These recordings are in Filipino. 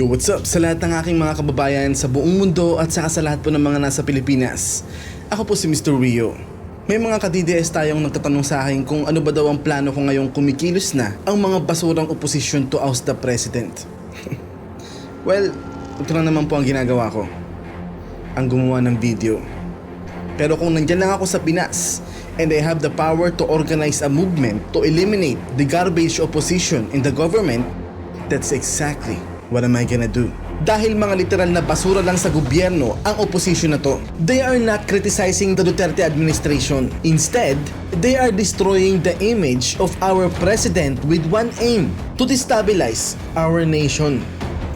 Yo, what's up sa lahat ng aking mga kababayan sa buong mundo at sa lahat po ng mga nasa Pilipinas. Ako po si Mr. Rio. May mga ka-DDS tayong nagtatanong sa akin kung ano ba daw ang plano ko ngayong kumikilos na ang mga basurang opposition to oust the president. well, ito na naman po ang ginagawa ko. Ang gumawa ng video. Pero kung nandyan lang ako sa Pinas and I have the power to organize a movement to eliminate the garbage opposition in the government, that's exactly what am I gonna do. Dahil mga literal na basura lang sa gobyerno ang opposition na to. They are not criticizing the Duterte administration. Instead, they are destroying the image of our president with one aim, to destabilize our nation.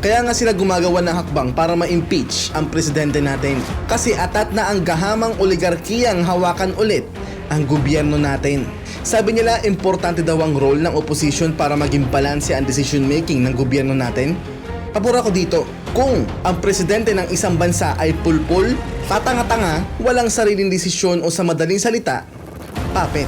Kaya nga sila gumagawa ng hakbang para ma-impeach ang presidente natin. Kasi atat na ang gahamang oligarkiyang hawakan ulit ang gobyerno natin. Sabi nila, importante daw ang role ng opposition para maging balanse ang decision making ng gobyerno natin. Pabor ako dito. Kung ang presidente ng isang bansa ay pulpul, tatanga-tanga, walang sariling desisyon o sa madaling salita, puppet.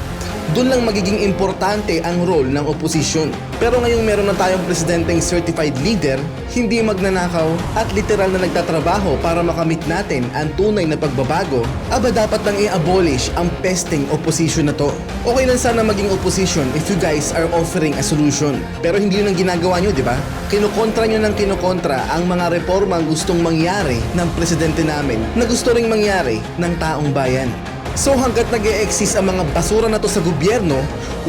Doon lang magiging importante ang role ng opposition. Pero ngayong meron na tayong presidenteng certified leader, hindi magnanakaw at literal na nagtatrabaho para makamit natin ang tunay na pagbabago, aba dapat nang i-abolish ang pesting opposition na to. Okay lang sana maging opposition if you guys are offering a solution. Pero hindi yun ang ginagawa nyo, di ba? Kinukontra nyo ng kinukontra ang mga reformang gustong mangyari ng presidente namin na gusto ring mangyari ng taong bayan. So hanggat nag exist ang mga basura na to sa gobyerno,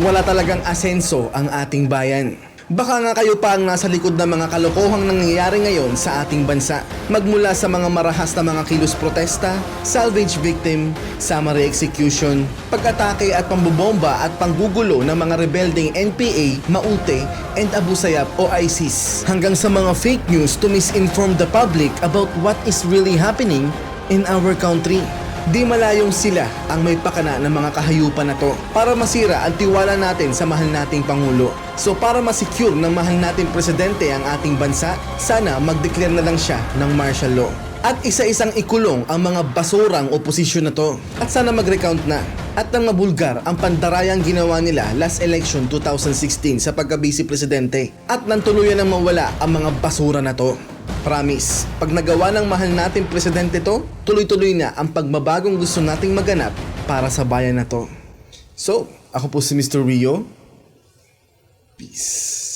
wala talagang asenso ang ating bayan. Baka nga kayo pa ang nasa likod ng mga kalokohang nangyayari ngayon sa ating bansa. Magmula sa mga marahas na mga kilos protesta, salvage victim, summary execution, pag-atake at pambobomba at panggugulo ng mga rebelding NPA, Maute, and Abu Sayyaf o ISIS. Hanggang sa mga fake news to misinform the public about what is really happening in our country. Di malayong sila ang may pakana ng mga kahayupan na to para masira ang tiwala natin sa mahal nating Pangulo. So para masecure ng mahal nating presidente ang ating bansa, sana mag-declare na lang siya ng martial law. At isa-isang ikulong ang mga basurang oposisyon na to. At sana mag-recount na. At nang mabulgar ang pandarayang ginawa nila last election 2016 sa pagka-vice presidente. At nang tuluyan ng mawala ang mga basura na to. Promise, pag nagawa ng mahal nating presidente to, tuloy-tuloy na ang pagbabagong gusto nating maganap para sa bayan na to. So, ako po si Mr. Rio. Peace.